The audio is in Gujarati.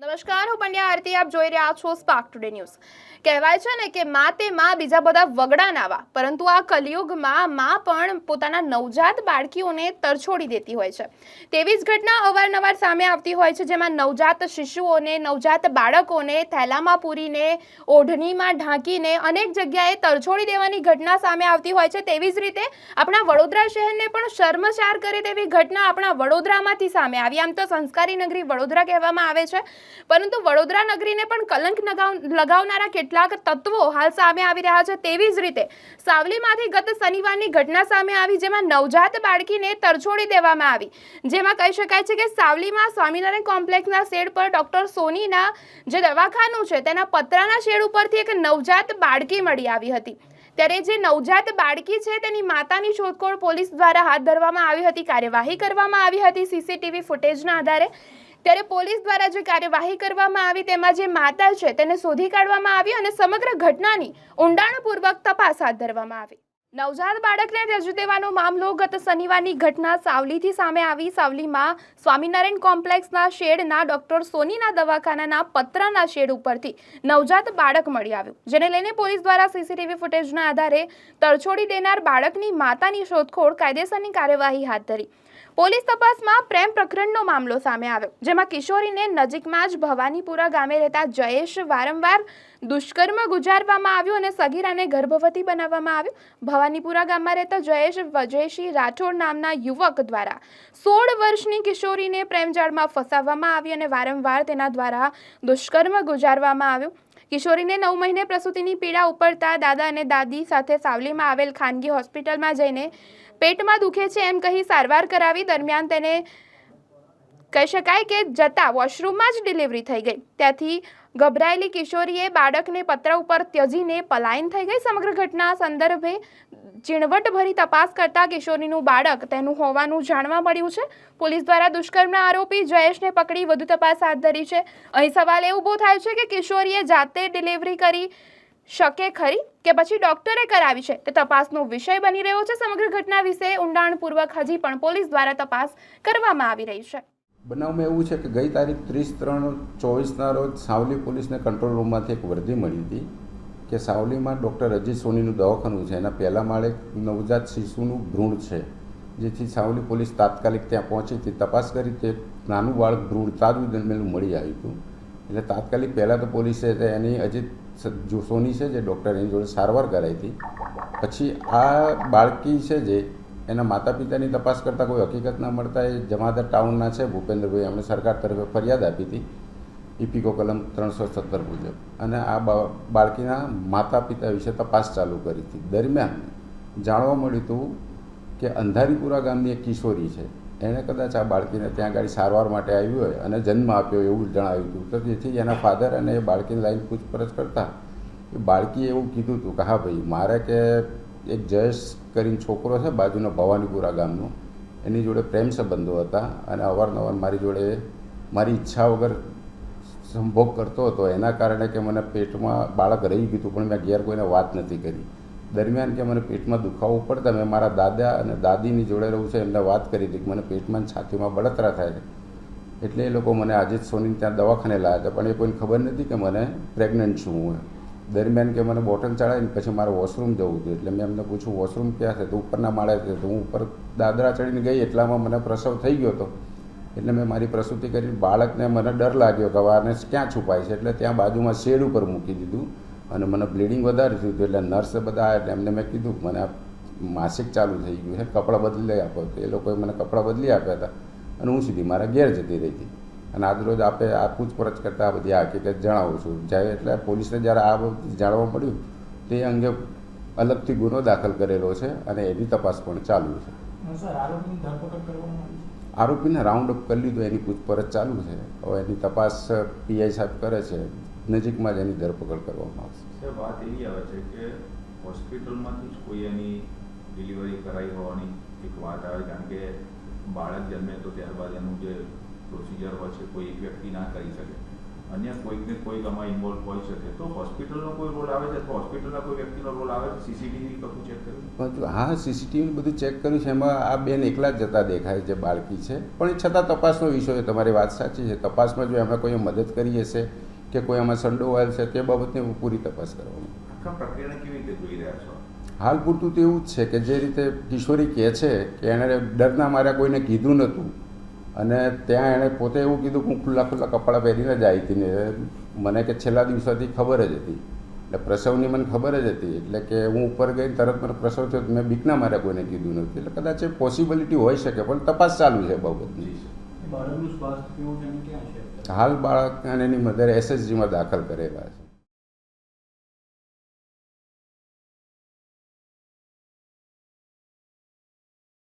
નમસ્કાર, હું પંડ્યા આરતી, આપ જોઈ રહ્યા છો સ્પાર્ક ટુડે ન્યૂઝ કહેવાય છે ને કે મા તે મા, બીજા બધા વગડા નાવા પરંતુ આ કલયુગમાં મા પણ પોતાના નવજાત બાળકીઓને તરછોડી દેતી હોય છે. તેવી જ ઘટના અવારનવાર સામે આવતી હોય છે, જેમાં નવજાત શિશુઓને, નવજાત બાળકોને થેલામાં પૂરીને, ઓઢણીમાં ઢાંકીને અનેક જગ્યાએ તરછોડી દેવાની ઘટના સામે આવતી હોય છે. તેવી જ રીતે આપણા વડોદરા શહેરને પણ શર્મચાર કરે તેવી ઘટના આપણા વડોદરામાંથી સામે આવી. આમ તો સંસ્કારી નગરી વડોદરા કહેવામાં આવે છે. પરંતુ વડોદરા નગરીને પણ કલંક લગાવ- લગાવનારા કેટલાક તત્વો હાલ સામે આવી રહ્યા છે તેવી જ રીતે સાવલીમાંથી ગત શનિવારની ઘટના સામે આવી જેમાં નવજાત બાળકીને તરછોડી દેવામાં આવી. જેમાં કહી શકાય છે કે સાવલીમાં સ્વામિનારાયણ કોમ્પ્લેક્સના શેડ પર ડોક્ટર સોનીના જે દવાખાનું છે તેના પતરાના શેડ ઉપરથી એક નવજાત બાળકી મળી આવી હતી. ત્યારે જે નવજાત બાળકી છે તેની માતાની શોધખોળ પોલીસ દ્વારા હાથ ધરવામાં આવી હતી. કાર્યવાહી કરવામાં આવી હતી. સીસીટીવી ફૂટેજના આધારે ત્યારે પોલીસ દ્વારા જે કાર્યવાહી કરવામાં આવી તેમાં જે માતા છે તેને શોધી કાઢવામાં આવી અને સમગ્ર ઘટનાની ઊંડાણપૂર્વક તપાસ હાથ ધરવામાં આવી. નવજાત બાળકને રજૂ દેવાનો મામલો ગત શનિવારની ઘટના સાવલીથી સામે આવી. સાવલીમાં સ્વામિનારાયણ કોમ્પ્લેક્સના શેડના ડોક્ટર સોનીના દવાખાનાના પતરાના શેડ ઉપરથી નવજાત બાળક મળી આવ્યું, જેને લઈને પોલીસ દ્વારા સીસીટીવી ફૂટેજના આધારે તરછોડી દેનાર બાળકની માતાની શોધખોળ કાયદેસરની કાર્યવાહી હાથ ધરી. પોલીસ તપાસમાં પ્રેમ પ્રકરણનો મામલો સામે આવ્યો, જેમાં કિશોરીને નજીકમાં જ ભવાનીપુરા ગામે રહેતા જયેશ વારંવાર દુષ્કર્મ ગુજારવામાં આવ્યું અને સગીરાને ગર્ભવતી બનાવવામાં આવ્યું. ભવાનીપુરા ગામમાં રહેતા જયેશ વજયસિંહ રાઠોડ નામના યુવક દ્વારા સોળ વર્ષની કિશોરીને પ્રેમજાળમાં ફસાવવામાં આવી અને વારંવાર તેના દ્વારા દુષ્કર્મ ગુજારવામાં આવ્યું. કિશોરીને નવ મહિને પ્રસૂતિની પીડા ઉપડતા દાદા અને દાદી સાથે સાવલીમાં આવેલ ખાનગી હોસ્પિટલમાં જઈને પેટમાં દુખે છે એમ કહી સારવાર કરાવી દરમિયાન તેને કહી શકાય કે જતા વોશરૂમમાં જ ડિલિવરી થઈ ગઈ. ત્યાંથી ગભરાયેલી કિશોરીએ બાળકને પત્ર ઉપર ત્યજીને પલાયન થઈ ગઈ. સમગ્ર ઘટના સંદર્ભે ઝીણવટભરી તપાસ કરતા કિશોરીનું બાળક તેનું હોવાનું જાણવા મળ્યું છે. પોલીસ દ્વારા દુષ્કર્મના આરોપી જયેશને પકડી વધુ તપાસ હાથ ધરી છે. અહીં સવાલ એ ઊભો થાય છે કે કિશોરીએ જાતે ડિલિવરી કરી શકે ખરી કે પછી ડોક્ટરે કરાવી છે તે તપાસનો વિષય બની રહ્યો છે સમગ્ર ઘટના વિશે ઊંડાણપૂર્વક હજી પણ પોલીસ દ્વારા તપાસ કરવામાં આવી રહી છે. બનાવમાં એવું છે કે ગઈ તારીખ ત્રીસ ત્રણ ચોવીસના રોજ સાવલી પોલીસને કંટ્રોલ રૂમમાંથી એક વર્દી મળી હતી કે સાવલીમાં ડૉક્ટર અજીત સોનીનું દવાખાનું છે. એના પહેલા માળે નવજાત શિશુનું ભ્રૂણ છે, જેથી સાવલી પોલીસ તાત્કાલિક ત્યાં પહોંચી હતી. તપાસ કરી તે નાનું બાળક ભ્રૂણ તાજું જન્મેલું મળી આવ્યું હતું. એટલે તાત્કાલિક પહેલાં તો પોલીસે એની અજીત સ- જો સોની છે જે ડૉક્ટર એની જોડે સારવાર કરાવી હતી, પછી આ બાળકી છે જે, એના માતા પિતાની તપાસ કરતાં કોઈ હકીકત ના મળતા એ જમાદાર ટાઉનના છે, ભૂપેન્દ્રભાઈ એમણે સરકાર તરફે ફરિયાદ આપી હતી ઇપીકો કલમ ત્રણસો સત્તર મુજબ. અને આ બાળકીના માતા પિતા વિશે તપાસ ચાલુ કરી હતી. દરમિયાન જાણવા મળ્યું હતું કે અંધારીપુરા ગામની એક કિશોરી છે એણે કદાચ આ બાળકીને ત્યાં આગળ સારવાર માટે આવ્યું હોય અને જન્મ આપ્યો એવું જણાવ્યું હતું. તો તેથી એના ફાધર અને એ બાળકીને લાઈન પૂછપરછ કરતા એ બાળકીએ એવું કીધું હતું કે, હા ભાઈ, મારે કે એક જયેશ કરીને છોકરો છે બાજુના ભવાનીપુરા ગામનો. એની જોડે પ્રેમ સંબંધો હતા અને અવારનવાર મારી જોડે મારી ઈચ્છા વગર સંભોગ કરતો હતો. એના કારણે કે મને પેટમાં બાળક રહી ગયું હતું, પણ મેં ઘેર કોઈને વાત નથી કરી. દરમિયાન કે મને પેટમાં દુખાવો પડતા મેં મારા દાદા અને દાદીની જોડે રહું છે, એમને વાત કરી હતી કે મને પેટમાં છાતીમાં બળતરા થાય છે. એટલે એ લોકો મને આજે જ સોની ત્યાં દવાખાને લાવ્યા હતા, પણ એ કોઈને ખબર નથી કે મને પ્રેગ્નન્ટ છું હું. દરમિયાન કે મને બોટલ ચડાવીને પછી મારે વોશરૂમ જવું હતું, એટલે મેં એમને પૂછ્યું વોશરૂમ ક્યાં છે? તો ઉપરના માળે તો હું ઉપર દાદરા ચડીને ગઈ, એટલામાં મને પ્રસવ થઈ ગયો હતો. એટલે મેં મારી પ્રસૂતિ કરી બાળકને મને ડર લાગ્યો કે વારને ક્યાં છુપાય છે? એટલે ત્યાં બાજુમાં શેડ ઉપર મૂકી દીધું. અને મને બ્લીડિંગ વધારે થયું હતું એટલે નર્સે બધા એટલે એમને મેં કીધું મને આ માસિક ચાલુ થઈ ગયું છે કપડાં બદલી આપો. તો એ લોકોએ મને કપડાં બદલી આપ્યા હતા અને હું સીધી મારા ઘેર જતી રહી હતી. અને આજરોજ આપે આ પૂછપરછ કરતાં આ બધી હકીકત જણાવું છું. જ્યારે એટલે પોલીસને જ્યારે આ બધું જાણવા મળ્યું તે અંગે અલગથી ગુનો દાખલ કરેલો છે અને એની તપાસ પણ ચાલુ છે. આરોપીને રાઉન્ડ અપ કરી લીધો એની પૂછપરછ ચાલુ છે. હવે એની તપાસ પીઆઈ સાહેબ કરે છે. નજીકમાં જ એની ધરપકડ કરવામાં આવશે. વાત એવી આવે છે કે હોસ્પિટલમાંથી જ કોઈ એની ડિલિવરી કરાઈ હોવાની એક વાત આવે કારણ કે બાળક જન્મે તો ત્યારબાદ એનું જે પ્રોસિજર હોય છે કોઈ એક વ્યક્તિ ના કરી શકે. અન્ય કોઈકને કોઈક આમાં ઇન્વોલ્વ હોઈ શકે. તો હોસ્પિટલનો કોઈ રોલ આવે છે? અથવા હોસ્પિટલના કોઈ વ્યક્તિનો રોલ આવે છે? સીસીટીવી કશું ચેક કર્યું? હા સીસીટીવી બધું ચેક કર્યું છે. એમાં આ બેન એકલા જ જતા દેખાય છે બાળકી છે. પણ છતાં તપાસનો વિષય તમારી વાત સાચી છે. તપાસમાં જો એમાં કોઈ મદદ કરી હશે કે કોઈ આમાં સંડોવાયેલ છે તે બાબતની પૂરી તપાસ કરવામાં હાલ પૂરતું તો એવું જ છે કે જે રીતે કિશોરી કહે છે કે એણે ડરના મારા કોઈને કીધું નહોતું અને ત્યાં એણે પોતે એવું કીધું કે હું ખુલ્લા ખુલ્લા કપડાં પહેરીને જ આવી હતી ને મને કે છેલ્લા દિવસોથી ખબર જ હતી. એટલે પ્રસવની મને ખબર જ હતી. એટલે કે હું ઉપર ગઈ તરત મને પ્રસવ થયો તો મેં બીકના મારે કોઈને કીધું નથી એટલે કદાચ એ પોસિબિલિટી હોઈ શકે પણ તપાસ ચાલુ છે બાબતની. હાલ બાળક અને એની મધર એસએસજીમાં દાખલ કરેલા છે.